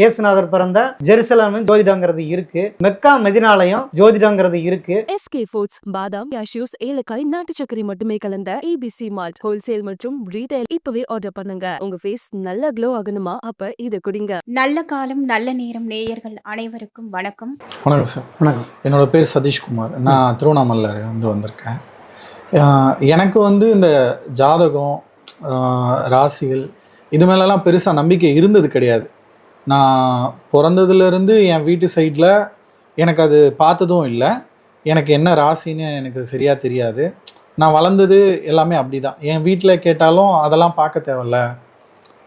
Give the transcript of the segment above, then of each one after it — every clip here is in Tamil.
இயேசுநாதர் பிறந்த ஜெருசலம் ஜோதிடங்கிறது இருக்கு. மெக்கா மெதினாலயம் ஜோதிடங்கிறது இருக்கு. எஸ்கே ஃபுட்ஸ் பாதாம் கேஷ்யூஸ் ஏலக்காய் நாட்டு சர்க்கரை மட்டுமே கலந்த ஏபிசி மால்ட் ஹோல்சேல் மற்றும் ரீட்டைல் இப்பவே ஆர்டர் பண்ணுங்க. உங்க ஃபேஸ் நல்ல க்ளோ ஆகணுமா? அப்ப இத குடிங்க. நல்ல காலம் நல்ல நேரம் நேயர்கள் அனைவருக்கும் வணக்கம். வணக்கம் சார். வணக்கம். என்னோட பேர் சதீஷ்குமார். நான் திருவண்ணாமலையில் வந்து வந்திருக்கேன். எனக்கு வந்து இந்த ஜாதகம் ராசிகள் இது மேலெல்லாம் பெருசாக நம்பிக்கை இருந்தது கிடையாது. நான் பிறந்ததுலேருந்து என் வீட்டு சைடில் எனக்கு அது பார்த்ததும் இல்லை. எனக்கு என்ன ராசின்னு எனக்கு சரியாக தெரியாது. நான் வளர்ந்தது எல்லாமே அப்படி தான் என் வீட்டில் கேட்டாலும் அதெல்லாம் பார்க்க தேவையில்ல.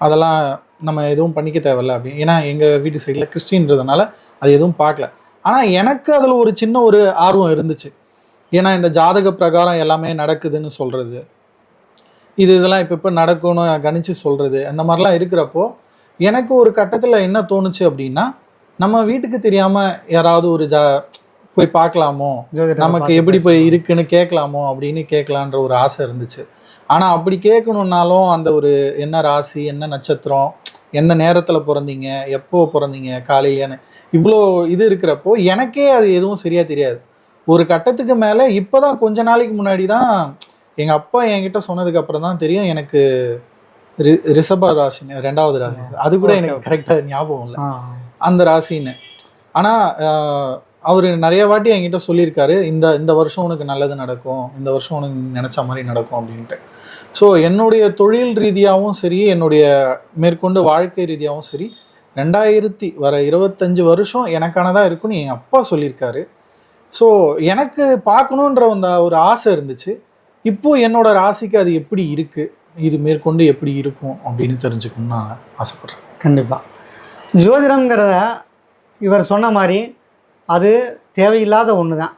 அதெல்லாம் நம்ம எதுவும் பண்ணிக்க தேவையில்ல அப்படின்னு. ஏன்னா எங்கள் வீட்டு சைடில் கிறிஸ்டின்றதுனால அது எதுவும் பார்க்கல. ஆனால் எனக்கு அதில் ஒரு சின்ன ஒரு ஆர்வம் இருந்துச்சு. ஏன்னா இந்த ஜாதக பிரகாரம் எல்லாமே நடக்குதுன்னு சொல்கிறது இது இதெல்லாம் இப்போ இப்போ நடக்கணும் கணிச்சு சொல்கிறது அந்த மாதிரிலாம் இருக்கிறப்போ எனக்கு ஒரு கட்டத்தில் என்ன தோணுச்சு அப்படின்னா நம்ம வீட்டுக்கு தெரியாமல் யாராவது ஒரு ஜா போய் பார்க்கலாமோ? நமக்கு எப்படி போய். இருக்குன்னு கேட்கலாமோ? அப்படின்னு கேட்கலான்ற ஒரு ஆசை இருந்துச்சு. ஆனால் அப்படி கேட்கணுன்னாலும் அந்த ஒரு என்ன ராசி என்ன நட்சத்திரம் எந்த நேரத்தில் பிறந்தீங்க எப்போ பிறந்தீங்க காலையிலன்னு இவ்வளோ இது இருக்கிறப்போ எனக்கே அது எதுவும் சரியாக தெரியாது. ஒரு கட்டத்துக்கு மேலே இப்போ தான் கொஞ்ச நாளைக்கு முன்னாடி தான் எங்கள் அப்பா என்கிட்ட சொன்னதுக்கு அப்புறம் தான் தெரியும் எனக்கு ரிஷப ராசி ரெண்டாவது ராசி சார். அது கூட எனக்கு. கரெக்டாக ஞாபகம் இல்லை. அந்த ராசின்னு. ஆனால் அவர் நிறைய வாட்டி என்கிட்ட சொல்லியிருக்காரு இந்த இந்த வருஷம் உனக்கு நல்லது நடக்கும் இந்த வருஷம் உனக்கு நினச்ச மாதிரி நடக்கும் அப்படின்ட்டு. ஸோ என்னுடைய தொழில் ரீதியாகவும் சரி என்னுடைய மேற்கொண்டு வாழ்க்கை ரீதியாகவும் சரி ரெண்டாயிரத்தி வர இருபத்தஞ்சு வருஷம் எனக்கானதாக இருக்கும்னு என் அப்பா சொல்லியிருக்காரு. ஸோ எனக்கு பார்க்கணுன்ற அந்த ஒரு ஆசை இருந்துச்சு. இப்போ என்னோட ராசிக்கு அது எப்படி இருக்குது இது மேற்கொண்டு எப்படி இருக்கும் அப்படின்னு தெரிஞ்சுக்கணும்னு நான் ஆசைப்பட்றேன். கண்டிப்பாக ஜோதிடம்ங்கிறத இவர் சொன்ன மாதிரி அது தேவையில்லாத ஒன்று தான்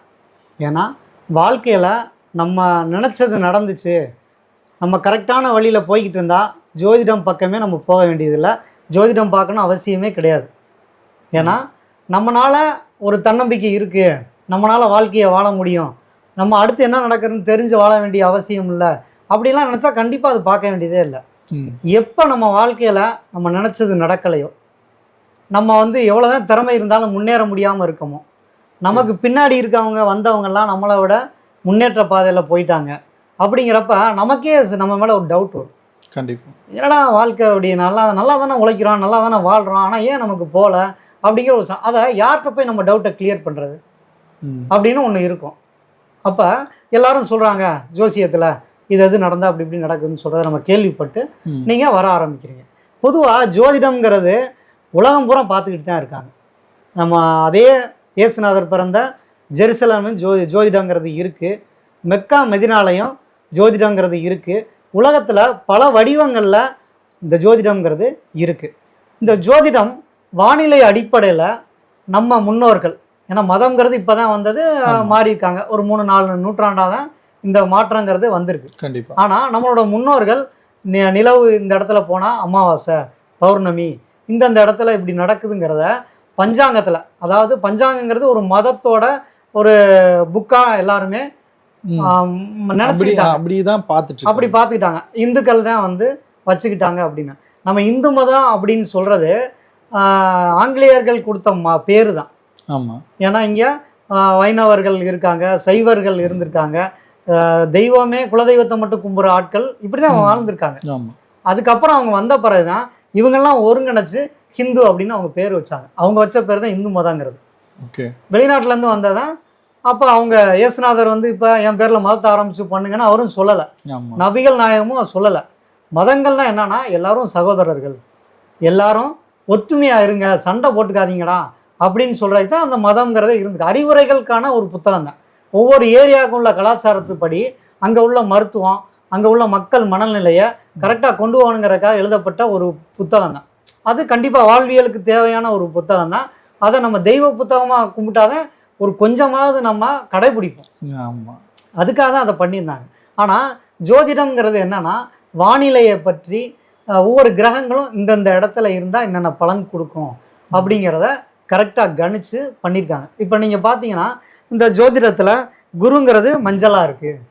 ஏன்னா வாழ்க்கையில் நம்ம நினச்சது நடந்துச்சு. நம்ம கரெக்டான வழியில் போய்கிட்டு இருந்தால் ஜோதிடம் பக்கமே நம்ம போக வேண்டியதில்லை. ஜோதிடம் பார்க்கணும் அவசியமே கிடையாது. ஏன்னா நம்மளால் ஒரு தன்னம்பிக்கை இருக்குது நம்மளால் வாழ்க்கையை வாழ முடியும். நம்ம அடுத்து என்ன நடக்குதுன்னு தெரிஞ்சு வாழ வேண்டிய அவசியம் இல்லை. அப்படிலாம் நினச்சா கண்டிப்பாக அது பார்க்க வேண்டியதே இல்லை. எப்போ நம்ம வாழ்க்கையில் நம்ம நினச்சது நடக்கலையோ நம்ம வந்து எவ்வளோதான் திறமை இருந்தாலும் முன்னேற முடியாமல் இருக்கமோ நமக்கு பின்னாடி இருக்கவங்க வந்தவங்கெல்லாம் நம்மளை விட முன்னேற்ற பாதையில் போயிட்டாங்க. அப்படிங்கிறப்ப நமக்கே நம்ம மேலே ஒரு டவுட் வரும். கண்டிப்பாக என்னடா வாழ்க்கை அப்படி? நல்லா நல்லா தானே உழைக்கிறோம் நல்லா தானே வாழ்கிறோம் ஆனால் ஏன் நமக்கு போகல? அப்படிங்கிற ஒரு அதை யார்கிட்ட போய் நம்ம டவுட்டை கிளியர் பண்ணுறது அப்படின்னு ஒன்று இருக்கும். அப்போ எல்லாரும் சொல்கிறாங்க ஜோசியத்தில் இது எது நடந்தா அப்படி இப்படி நடக்குதுன்னு சொல்கிறத நம்ம கேள்விப்பட்டு. நீங்கள் வர ஆரம்பிக்கிறீங்க. பொதுவாக ஜோதிடம்ங்கிறது உலகம் பூரா பார்த்துக்கிட்டு தான் இருக்காங்க. நம்ம அதே இயேசுநாதர் பிறந்த ஜெருசலம் ஜோதி ஜோதிடங்கிறது இருக்குது மெக்கா மெதினாலயம் ஜோதிடங்கிறது இருக்குது உலகத்தில் பல வடிவங்களில் இந்த ஜோதிடம்ங்கிறது இருக்குது இந்த ஜோதிடம் வானிலை அடிப்படையில் நம்ம முன்னோர்கள் ஏன்னா மதம்ங்கிறது இப்போ தான் வந்தது ஆமா. மாறி இருக்காங்க ஒரு மூணு நாலு நூற்றாண்டாக தான் இந்த மாற்றங்கிறது வந்திருக்கு. கண்டிப்பா. ஆனால் நம்மளோட முன்னோர்கள் நிலவு இந்த இடத்துல போனால் அமாவாசை பௌர்ணமி இந்தந்த இடத்துல இப்படி நடக்குதுங்கிறத பஞ்சாங்கத்தில் அதாவது பஞ்சாங்கங்கிறது ஒரு மதத்தோட ஒரு புக்காக எல்லாருமே. ஆம், அப்படி நினைச்சுக்கிட்டாங்க. அப்படிதான் பார்த்துட்டு அப்படி. பார்த்துக்கிட்டாங்க. இந்துக்கள் தான் வந்து வச்சுக்கிட்டாங்க அப்படின்னு. நம்ம இந்து மதம் அப்படின்னு சொல்கிறது ஆங்கிலேயர்கள் கொடுத்த மா பேரு தான். ஆமா. ஏன்னா இங்கே வைணவர்கள் இருக்காங்க சைவர்கள் இருந்திருக்காங்க. தெய்வமே குலதெய்வத்தை மட்டும் கும்புற ஆட்கள் இப்படி தான் ம். வாழ்ந்திருக்காங்க. அதுக்கப்புறம் அவங்க வந்த பிறகு தான் இவங்கெல்லாம் ஒருங்கிணைச்சு ஹிந்து அப்படின்னு அவங்க பேர் வச்சாங்க. அவங்க வச்ச பேர் தான் இந்து மதங்கிறது. வெளிநாட்டிலேருந்து வந்ததான் அப்போ அவங்க இயேசுநாதர் வந்து இப்போ என் பேரில் மதத்தை ஆரம்பிச்சு பண்ணுங்கன்னு அவரும் சொல்லலை. நபிகள் நாயகமும் சொல்லலை. மதங்கள்னா என்னன்னா எல்லாரும் சகோதரர்கள். எல்லாரும் ஒற்றுமையா இருங்க சண்டை போட்டுக்காதீங்கடா அப்படின்னு சொல்றது தான் அந்த மதம்ங்கிறதே இருந்துருக்கு. அறிவுரைகளுக்கான ஒரு புத்தகம் தான் ஒவ்வொரு ஏரியாவுக்கும் உள்ள கலாச்சாரத்துப்படி அங்கே உள்ள மருத்துவம் அங்கே உள்ள மக்கள் மனநிலையை கரெக்டாக கொண்டு போகணுங்கிறதுக்காக எழுதப்பட்ட ஒரு புத்தகம் தான். அது கண்டிப்பாக வாழ்வியலுக்கு தேவையான ஒரு புத்தகம் தான். அதை நம்ம தெய்வ புத்தகமாக கும்பிட்டாதான் ஒரு கொஞ்சமாவது நம்ம கடைபிடிப்போம். ஆமா. அதுக்காக தான் அதை பண்ணியிருந்தாங்க. ஆனால் ஜோதிடம்ங்கிறது என்னன்னா வானிலையை பற்றி ஒவ்வொரு கிரகங்களும் இந்தந்த இடத்துல இருந்தால் என்னென்ன பலன் கொடுக்கும் அப்படிங்கிறத கரெக்டாக கணிச்சு பண்ணியிருக்காங்க இப்போ நீங்கள் பார்த்தீங்கன்னா இந்த ஜோதிடத்தில் குருங்கிறது மஞ்சளாக இருக்குது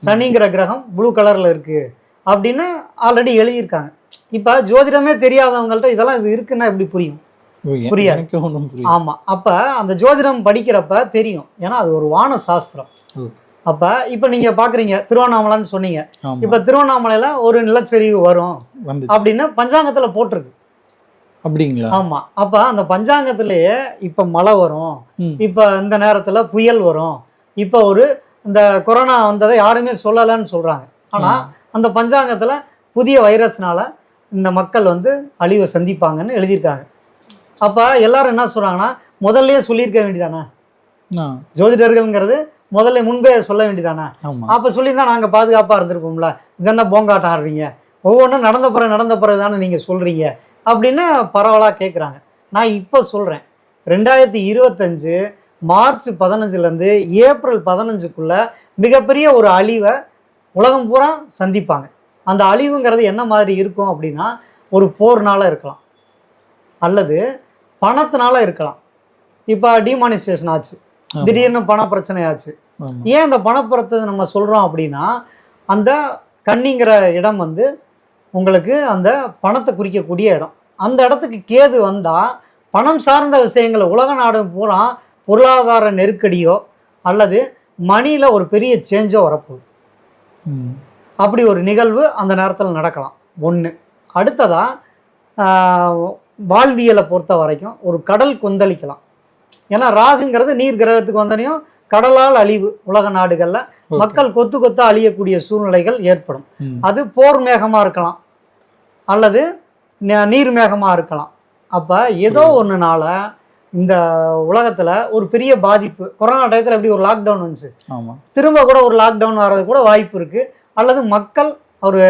சனிங்கிற கிரகம் ப்ளூ கலரில் இருக்குது அப்படின்னு ஆல்ரெடி எழுதியிருக்காங்க. இப்போ ஜோதிடமே தெரியாதவங்கள்ட்ட இதெல்லாம் இது இருக்குன்னா எப்படி புரியும்? புரியாது. எனக்கு ஒன்றும் புரியுது ஆமா. அப்ப அந்த ஜோதிடம் படிக்கிறப்ப தெரியும். ஏன்னா அது ஒரு வான சாஸ்திரம். அப்ப இப்ப நீங்க பாக்குறீங்க திருவண்ணாமலைன்னு சொன்னீங்க. இப்ப திருவண்ணாமலையில ஒரு நிலச்சரிவு வரும் அப்படின்னு பஞ்சாங்கத்துல போட்டிருக்கு. அப்படிங்களா? ஆமா. அப்ப அந்த பஞ்சாங்கத்திலேயே இப்ப மழை வரும். இப்ப இந்த நேரத்துல புயல் வரும். இப்ப ஒரு இந்த கொரோனா வந்ததை யாருமே சொல்லலைன்னு சொல்றாங்க. ஆனா அந்த பஞ்சாங்கத்துல புதிய வைரஸ்னால இந்த மக்கள் வந்து அழிவை சந்திப்பாங்கன்னு எழுதியிருக்காங்க. அப்ப எல்லாரும் என்ன சொல்றாங்கன்னா முதல்லயே சொல்லியிருக்க வேண்டியதானே? ஜோதிடர்கள்ங்கிறது முதல்ல முன்பே சொல்ல வேண்டியதானே? அப்ப சொல்லியிருந்தா நாங்க பாதுகாப்பா இருந்திருப்போம்ல. இதென்ன போங்காட்டம் ஆடுறீங்க? ஒவ்வொன்றும் நடந்த பிறகு நடந்த பிறகு தானே நீங்க சொல்றீங்க? அப்படின்னு பரவலா கேட்குறாங்க நான் இப்போ சொல்றேன். ரெண்டாயிரத்தி இருபத்தஞ்சு மார்ச் பதினஞ்சுலேருந்து ஏப்ரல் பதினஞ்சுக்குள்ள மிகப்பெரிய ஒரு அழிவை உலகம் பூரா சந்திப்பாங்க. அந்த அழிவுங்கிறது என்ன மாதிரி இருக்கும் அப்படின்னா ஒரு போர்னால இருக்கலாம். அல்லது பணத்தினால இருக்கலாம். இப்போ டிமானிஸ்ட்ரேஷன் ஆச்சு. திடீர்னு பண பிரச்சனை ஆச்சு. ஏன் அந்த பணப்புறத்தை நம்ம சொல்கிறோம் அப்படின்னா அந்த கன்னிங்கிற இடம் வந்து உங்களுக்கு அந்த பணத்தை குறிக்கக்கூடிய இடம். அந்த இடத்துக்கு கேது வந்தால் பணம் சார்ந்த விஷயங்களை உலக நாடு பூரா பொருளாதார நெருக்கடியோ அல்லது மணியில் ஒரு பெரிய சேஞ்சோ வரப்போகுது. அப்படி ஒரு நிகழ்வு அந்த நேரத்தில் நடக்கலாம். ஒன்று அடுத்ததாக வாழ்வியலை பொறுத்த வரைக்கும் ஒரு கடல் கொந்தளிக்கலாம். ஏன்னா ராகுங்கிறது நீர் கிரகத்துக்கு வந்தனையும் கடலால் அழிவு உலக நாடுகளில். மக்கள் கொத்து கொத்தா அழியக்கூடிய சூழ்நிலைகள் ஏற்படும். அது போர் மேகமாக இருக்கலாம். அல்லது நீர் மேகமாக இருக்கலாம். அப்போ ஏதோ ஒன்றுனால இந்த உலகத்தில் ஒரு பெரிய பாதிப்பு கொரோனா டயத்தில் எப்படி ஒரு லாக்டவுன் வந்துச்சு? திரும்ப கூட ஒரு லாக்டவுன் வர்றது கூட வாய்ப்பு இருக்குது அல்லது மக்கள் ஒரு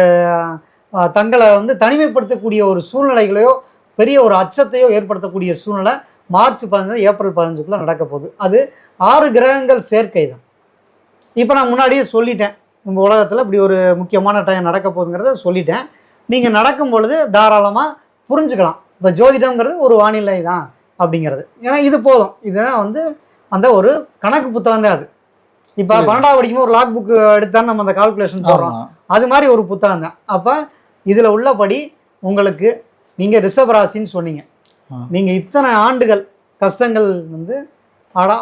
தங்களை வந்து தனிமைப்படுத்தக்கூடிய ஒரு சூழ்நிலைகளையோ பெரிய ஒரு அச்சத்தையோ ஏற்படுத்தக்கூடிய சூழ்நிலை மார்ச் பதினஞ்சு ஏப்ரல் பதினஞ்சுக்குள்ளே நடக்க போகுது அது ஆறு கிரகங்கள் சேர்க்கை தான் இப்போ நான் முன்னாடியே சொல்லிட்டேன். நம்ம உலகத்தில் இப்படி ஒரு முக்கியமான டைம் நடக்க போகுதுங்கிறத சொல்லிட்டேன். நீங்கள் நடக்கும் பொழுது தாராளமாக புரிஞ்சுக்கலாம். இப்போ ஜோதிடம்ங்கிறது ஒரு வானிலை தான் அப்படிங்கிறது. ஏன்னா இது போதும். இதுதான் வந்து அந்த ஒரு கணக்கு புத்தகம் தான் அது. இப்போ. பன்னெண்டாவது படிக்கும்போது ஒரு லாக் புக் எடுத்தா நம்ம அந்த கால்குலேஷன் போடுறோம். அது மாதிரி ஒரு புத்தகம் தான். அப்போ இதில் உள்ளபடி உங்களுக்கு நீங்கள் ரிஷப ராசின்னு சொன்னீங்க. நீங்கள் இத்தனை ஆண்டுகள் கஷ்டங்கள் வந்து அடா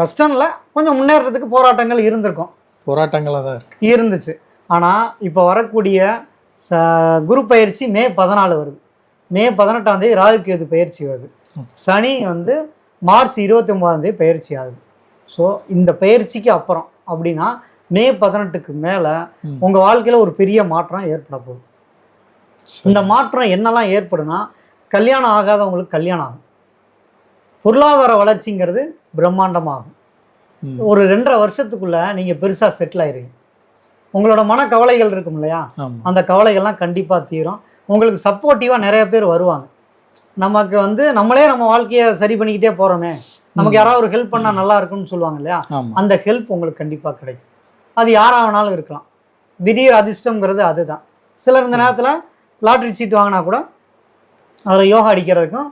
கஷ்டம் இல்லை கொஞ்சம் முன்னேறதுக்கு போராட்டங்கள் இருந்திருக்கும். போராட்டங்களா தான் இருக்கு. இருந்துச்சு. ஆனால் இப்போ வரக்கூடிய ச குரு பயிற்சி மே பதினாலு வருது. மே பதினெட்டாம் தேதி பயிற்சி வருது. சனி வந்து மார்ச் இருபத்தி ஒன்பதாம் தேதி பயிற்சி ஆகுது. ஸோ இந்த பயிற்சிக்கு அப்புறம் அப்படின்னா மே பதினெட்டுக்கு மேலே. உங்கள் வாழ்க்கையில் ஒரு பெரிய மாற்றம் ஏற்பட போகுது. இந்த மாற்றம் என்னெல்லாம் ஏற்படுனா கல்யாணம் ஆகாதவங்களுக்கு கல்யாணம் ஆகும். பொருளாதார வளர்ச்சிங்கிறது பிரம்மாண்டமாகும். ஒரு ரெண்டரை வருஷத்துக்குள்ள நீங்கள் பெருசாக செட்டில் ஆயிருவீங்க. உங்களோட மன கவலைகள் இருக்கும் இல்லையா? அந்த கவலைகள்லாம் கண்டிப்பாக தீரும். உங்களுக்கு சப்போர்ட்டிவாக நிறைய பேர் வருவாங்க. நமக்கு வந்து நம்மளே நம்ம வாழ்க்கையை சரி பண்ணிக்கிட்டே போகிறோமே நமக்கு யாராவது ஒரு ஹெல்ப் பண்ணால் நல்லா இருக்கும்னு சொல்லுவாங்க இல்லையா? அந்த ஹெல்ப் உங்களுக்கு கண்டிப்பாக கிடைக்கும். அது யாராக வேணாலும் இருக்கலாம். திடீர் அதிர்ஷ்டங்கிறது அதுதான். சிலர் இந்த நேரத்தில் லாட்ரி சீட் வாங்கினா கூட அதில் யோகா அடிக்கிறதுக்கும்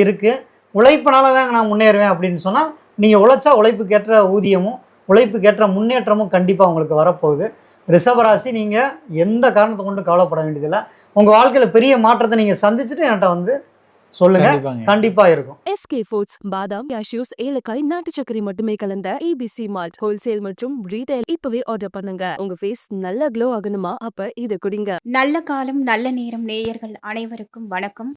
இருக்குது உழைப்பினால தாங்க நான் முன்னேறுவேன் அப்படின்னு சொன்னால் நீங்கள் உழைச்சா உழைப்புக்கேற்ற ஊதியமும் உழைப்புக்கேற்ற முன்னேற்றமும் கண்டிப்பாக உங்களுக்கு வரப்போகுது. ரிஷபராசி நீங்கள் எந்த காரணத்தை கொண்டு கவலைப்பட வேண்டியதில்லை. உங்கள் வாழ்க்கையில் பெரிய மாற்றத்தை நீங்கள் சந்திச்சுட்டு என்கிட்ட வந்து சொல்லுங்கள் கண்டிப்பாங்க. கண்டிப்பாக இருக்கும். எஸ்கே ஃபுட்ஸ் பாதாம் கேஷ்யூஸ் ஏலக்காய் நாட்டு சர்க்கரை மட்டுமே கலந்த ஏபிசி மால்ட் ஹோல்சேல் மற்றும் ரீட்டைல் இப்பவே ஆர்டர் பண்ணுங்க. உங்க ஃபேஸ் நல்ல க்ளோ ஆகணுமா? அப்ப இத குடிங்க. நல்ல காலம் நல்ல நேரம் நேயர்கள் அனைவருக்கும் வணக்கம்.